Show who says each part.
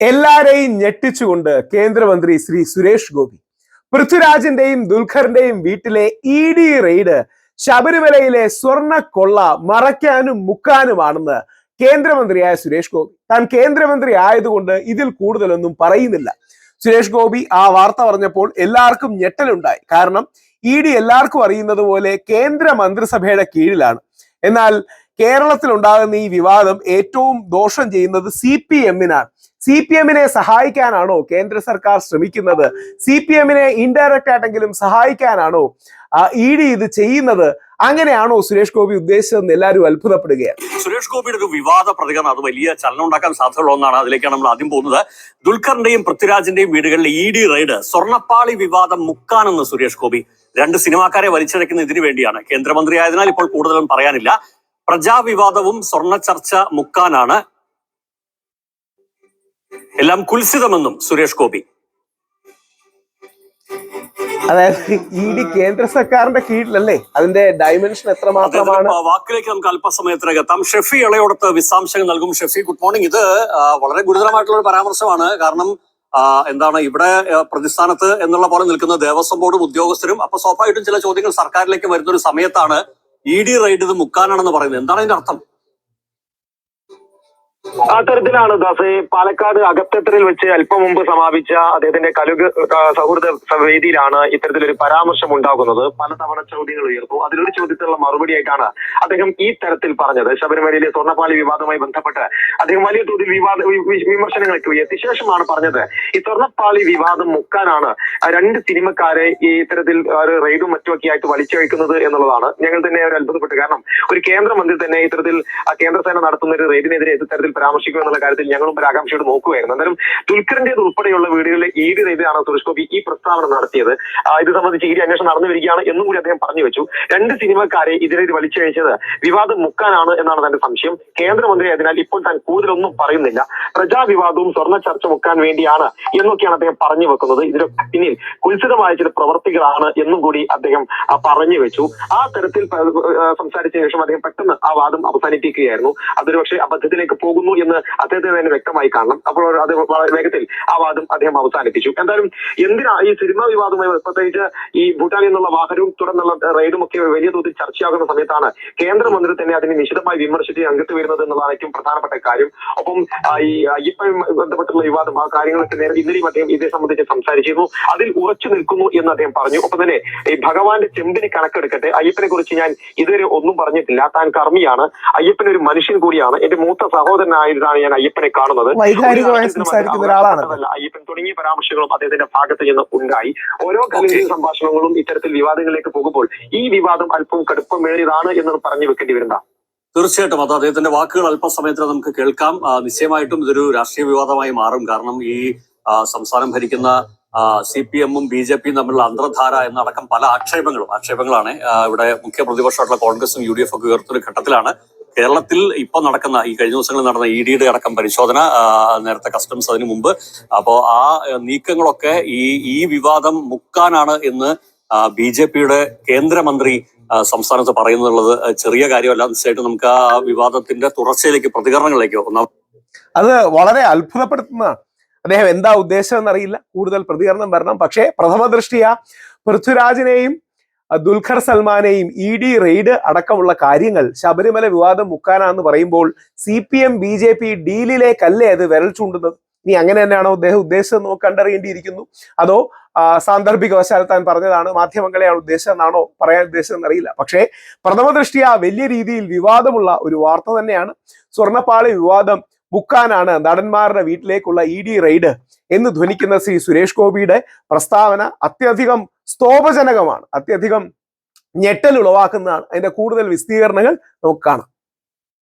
Speaker 1: എല്ലാരെയും ഞെട്ടിച്ചുകൊണ്ട് കേന്ദ്രമന്ത്രി ശ്രീ സുരേഷ് ഗോപി പൃഥ്വിരാജിന്റെയും ദുൽഖറിന്റെയും വീട്ടിലെ ഇ ഡി റെയ്ഡ് ശബരിമലയിലെ സ്വർണ കൊള്ള മറയ്ക്കാനും മുക്കാനുമാണെന്ന് കേന്ദ്രമന്ത്രിയായ സുരേഷ് ഗോപി. താൻ കേന്ദ്രമന്ത്രി ആയതുകൊണ്ട് ഇതിൽ കൂടുതലൊന്നും പറയുന്നില്ല. സുരേഷ് ഗോപി ആ വാർത്ത പറഞ്ഞപ്പോൾ എല്ലാവർക്കും ഞെട്ടലുണ്ടായി. കാരണം ഇ ഡി എല്ലാവർക്കും അറിയുന്നത് പോലെ കേന്ദ്ര മന്ത്രിസഭയുടെ കീഴിലാണ്. എന്നാൽ കേരളത്തിൽ ഉണ്ടാകുന്ന ഈ വിവാദം ഏറ്റവും ദോഷം ചെയ്യുന്നത് സി പി എമ്മിനാണ്. സി പി എമ്മിനെ സഹായിക്കാനാണോ കേന്ദ്ര സർക്കാർ ശ്രമിക്കുന്നത്? സി പി എമ്മിനെ ഇൻഡയറക്റ്റ് ആയിട്ടെങ്കിലും സഹായിക്കാനാണോ ഇ ഡി ഇത് ചെയ്യുന്നത്? അങ്ങനെയാണോ സുരേഷ് ഗോപി ഉദ്ദേശിച്ചതെന്ന് എല്ലാവരും അത്ഭുതപ്പെടുകയാണ്.
Speaker 2: സുരേഷ് ഗോപിയുടെ ഒരു വിവാദ പ്രതികരണം അത് വലിയ ചലനം ഉണ്ടാക്കാൻ സാധ്യതയുള്ള ഒന്നാണ് അതിലേക്കാണ് നമ്മൾ ആദ്യം പോകുന്നത്. ദുൽഖറിന്റെയും പൃഥ്വിരാജിന്റെയും വീടുകളിലെ ഇ ഡി റെയ്ഡ് സ്വർണപ്പാളി വിവാദം മുക്കാനെന്ന് സുരേഷ് ഗോപി രണ്ട് സിനിമാക്കാരെ വലിച്ചിഴക്കുന്ന ഇതിനു വേണ്ടിയാണ്. കേന്ദ്രമന്ത്രി ആയതിനാൽ ഇപ്പോൾ കൂടുതലൊന്നും പറയാനില്ല. പ്രജാവിവാദവും സ്വർണ ചർച്ച മുക്കാനാണ്. എല്ലാം കുൽസിതമെന്നും സുരേഷ് ഗോപി.
Speaker 1: അതായത് ഇ ഡി കേന്ദ്ര സർക്കാരിന്റെ കീഴിലല്ലേ? അതിന്റെ ഡയമെൻഷൻ എത്ര
Speaker 2: മാത്രമാണ് വാക്കിലേക്ക് നമുക്ക് അല്പസമയത്തിനകം എത്താം ഷെഫി ഇളയോടത്ത് വിശദാംശങ്ങൾ നൽകും. ഷെഫി ഗുഡ് മോർണിംഗ് ഇത് വളരെ ഗുരുതരമായിട്ടുള്ള ഒരു പരാമർശമാണ്. കാരണം എന്താണ് ഇവിടെ പ്രതിസ്ഥാനത്ത് എന്നുള്ള പോലെ നിൽക്കുന്ന ദേവസ്വം ബോർഡും ഉദ്യോഗസ്ഥരും. അപ്പൊ സ്വാഭാവികമായിട്ടും ചില ചോദ്യങ്ങൾ സർക്കാരിലേക്ക് വരുന്ന ഒരു സമയത്താണ് ഇ ഡി റൈഡ് ഇത് മുക്കാനാണെന്ന് പറയുന്നത്. എന്താണ് അതിന്റെ അർത്ഥം?
Speaker 3: അത്തരത്തിലാണ് ദാസെ പാലക്കാട് അകത്തത്തറിൽ വെച്ച് അല്പം മുമ്പ് സമാപിച്ച അദ്ദേഹത്തിന്റെ കലുഗ് ആ, സൗഹൃദ വേദിയിലാണ് ഇത്തരത്തിലൊരു പരാമർശം ഉണ്ടാകുന്നത് പലതവണ ചോദ്യങ്ങൾ ഉയർന്നു. അതിലൊരു ചോദ്യത്തിനുള്ള മറുപടിയായിട്ടാണ് അദ്ദേഹം ഈ തരത്തിൽ പറഞ്ഞത്. ശബരിമലയിലെ സ്വർണപ്പാളി വിവാദവുമായി ബന്ധപ്പെട്ട് അദ്ദേഹം വലിയ തോതിൽ വിവാദ വിമർശനങ്ങളൊക്കെ ഉയർത്തി. ശേഷമാണ് പറഞ്ഞത് ഈ സ്വർണപ്പാളി വിവാദം മുക്കാനാണ് രണ്ട് സിനിമക്കാരെ ഈ ഇത്തരത്തിൽ ഒരു റെയ്ഡും മറ്റുമൊക്കെ ആയിട്ട് വലിച്ചഴിക്കുന്നത് എന്നുള്ളതാണ്. ഞങ്ങൾ തന്നെ ഒരു അത്ഭുതപ്പെട്ടു. കാരണം ഒരു കേന്ദ്രമന്ത്രി തന്നെ ഇത്തരത്തിൽ കേന്ദ്രസേന നടത്തുന്ന ഒരു റെയ്ഡിനെതിരെ ഏത് തരത്തിൽ പരാമർശിക്കും എന്നുള്ള കാര്യത്തിൽ ഞങ്ങളും ഒരു ആകാംക്ഷയോട് നോക്കുകയായിരുന്നു എന്തായാലും ദുൽഖറിന്റേത് ഉൾപ്പെടെയുള്ള വീടുകളിലെ ഇ ഡി റെയ്ഡിലാണ് സുരേഷ് ഈ പ്രസ്താവന നടത്തിയത്. ഇത് സംബന്ധിച്ച് ഈ അന്വേഷണം നടന്നു വരികയാണ് എന്നും കൂടി അദ്ദേഹം പറഞ്ഞു വെച്ചു. രണ്ട് സിനിമക്കാരെ ഇതിനെ വലിച്ചഴിച്ചത് വിവാദം മുക്കാനാണ് എന്നാണ് തന്റെ സംശയം. കേന്ദ്രമന്ത്രി അതിനാൽ ഇപ്പോൾ താൻ കൂടുതലൊന്നും പറയുന്നില്ല. പ്രജാവിവാദവും സ്വർണ ചർച്ച വെക്കാൻ വേണ്ടിയാണ് എന്നൊക്കെയാണ് അദ്ദേഹം പറഞ്ഞു വെക്കുന്നത്. ഇതിന് പിന്നിൽ കുൽസിതമായ ചില പ്രവർത്തികളാണ് എന്നും കൂടി അദ്ദേഹം പറഞ്ഞു വെച്ചു. ആ തരത്തിൽ സംസാരിച്ച ശേഷം അദ്ദേഹം പെട്ടെന്ന് ആ വാദം അവസാനിപ്പിക്കുകയായിരുന്നു. അതൊരു പക്ഷേ അബദ്ധത്തിലേക്ക് പോകുന്നു എന്ന് അദ്ദേഹത്തിന് തന്നെ വ്യക്തമായി കാണണം. അപ്പോൾ അത് വേഗത്തിൽ ആ വാദം അദ്ദേഹം അവസാനിപ്പിച്ചു. എന്തായാലും എന്തിനാ ഈ സിനിമ വിവാദവുമായി പ്രത്യേകിച്ച് ഈ ഭൂട്ടാനിൽ നിന്നുള്ള വാഹനവും തുടർന്നുള്ള റെയ്ഡും ഒക്കെ വലിയ തോതിൽ ചർച്ചയാകുന്ന സമയത്താണ് കേന്ദ്രമന്ത്രി തന്നെ അതിനെ നിശിതമായി വിമർശിച്ച് രംഗത്ത് വരുന്നത് എന്നുള്ളതാണ് ഏറ്റവും പ്രധാനപ്പെട്ട കാര്യം. ഒപ്പം ഈ അയ്യപ്പനുമായി ബന്ധപ്പെട്ടുള്ള വിവാദം ആ കാര്യങ്ങളൊക്കെ നേരെ ഇന്നലെയും അദ്ദേഹം ഇതേ സംബന്ധിച്ച് സംസാരിച്ചിരുന്നു. അതിൽ ഉറച്ചു നിൽക്കുന്നു എന്ന് അദ്ദേഹം പറഞ്ഞു. ഒപ്പം തന്നെ ഈ ഭഗവാന്റെ ചെമ്പിന് കണക്കെടുക്കട്ടെ. അയ്യപ്പനെ കുറിച്ച് ഞാൻ ഇതുവരെ ഒന്നും പറഞ്ഞിട്ടില്ല. താൻ കർമ്മിയാണ്. അയ്യപ്പൻ ഒരു മനുഷ്യൻ കൂടിയാണ്. എന്റെ മൂത്ത സഹോദരനായിട്ടാണ് ഞാൻ അയ്യപ്പനെ കാണുന്നത്. അയ്യപ്പൻ തുടങ്ങിയ പരാമർശങ്ങളും അദ്ദേഹത്തിന്റെ ഭാഗത്ത് നിന്ന് ഉണ്ടായി. ഓരോ കലിംഗ സംഭാഷണങ്ങളും ഇത്തരത്തിൽ വിവാദങ്ങളിലേക്ക് പോകുമ്പോൾ ഈ വിവാദം അല്പം കടുപ്പമേറിയതാണ് എന്നത് പറഞ്ഞു വെക്കേണ്ടി വരുന്ന
Speaker 2: തീർച്ചയായിട്ടും അത് അദ്ദേഹത്തിന്റെ വാക്കുകൾ അല്പസമയത്തിന് നമുക്ക് കേൾക്കാം. നിശ്ചയമായിട്ടും ഇതൊരു രാഷ്ട്രീയ വിവാദമായി മാറും. കാരണം ഈ സംസ്ഥാനം ഭരിക്കുന്ന സി പി എമ്മും ബി ജെ പിയും തമ്മിലുള്ള അന്തർധാര എന്നടക്കം പല ആക്ഷേപങ്ങളും ആക്ഷേപങ്ങളാണ്. ഇവിടെ മുഖ്യ പ്രതിപക്ഷമായിട്ടുള്ള കോൺഗ്രസും യു ഡി എഫ് ഒക്കെ ഉയർത്തുന്ന ഘട്ടത്തിലാണ്. കേരളത്തിൽ ഇപ്പൊ നടക്കുന്ന ഈ കഴിഞ്ഞ ദിവസങ്ങളിൽ നടന്ന ഇ ഡിയുടെ അടക്കം പരിശോധന നേരത്തെ കസ്റ്റംസ് അതിനു മുമ്പ്. അപ്പോ ആ, നീക്കങ്ങളൊക്കെ ഈ ഈ വിവാദം മുക്കാനാണ് എന്ന് ബി ജെ പിയുടെ കേന്ദ്രമന്ത്രി സംസ്ഥാനത്ത് പറയുന്നുള്ളത് ചെറിയ കാര്യമല്ല. തീർച്ചയായിട്ടും നമുക്ക് ആ വിവാദത്തിന്റെ തുടർച്ചയിലേക്ക് പ്രതികരണങ്ങളിലേക്ക് ഒന്നാം
Speaker 1: അത് വളരെ അത്ഭുതപ്പെടുത്തുന്നതാണ് അദ്ദേഹം എന്താ ഉദ്ദേശം എന്നറിയില്ല കൂടുതൽ പ്രതികരണം വരണം. പക്ഷേ പ്രഥമ ദൃഷ്ടിയ പൃഥ്വിരാജിനെയും ദുൽഖർ സൽമാനെയും ഇ ഡി റെയ്ഡ് അടക്കമുള്ള കാര്യങ്ങൾ ശബരിമല വിവാദം മുക്കാനാന്ന് പറയുമ്പോൾ C P M B J P ഡീലിലേക്കല്ലേ അത് വിരൽ ചൂണ്ടുന്നത്? ഇനി അങ്ങനെ തന്നെയാണോ അദ്ദേഹം ഉദ്ദേശം കണ്ടറിയേണ്ടിയിരിക്കുന്നു. അതോ സാന്ദർഭികവശാൽ താൻ പറഞ്ഞതാണ് മാധ്യമങ്ങളെയാണ് എന്നാണോ പറയാൻ ഉദ്ദേശം എന്നറിയില്ല പക്ഷേ പ്രഥമ ദൃഷ്ടിയ വലിയ രീതിയിൽ വിവാദമുള്ള ഒരു വാർത്ത തന്നെയാണ്. സ്വർണപ്പാളി വിവാദം മുക്കാനാണ് നടന്മാരുടെ വീട്ടിലേക്കുള്ള ഇ ഡി റെയ്ഡ് എന്ന് ധ്വനിക്കുന്ന ശ്രീ സുരേഷ് ഗോപിയുടെ പ്രസ്താവന അത്യധികം സ്തോഭജനകമാണ് അത്യധികം ഞെട്ടൽ ഉളവാക്കുന്നതാണ്. അതിന്റെ കൂടുതൽ വിസ്തീർണങ്ങൾ നമുക്ക് കാണാം.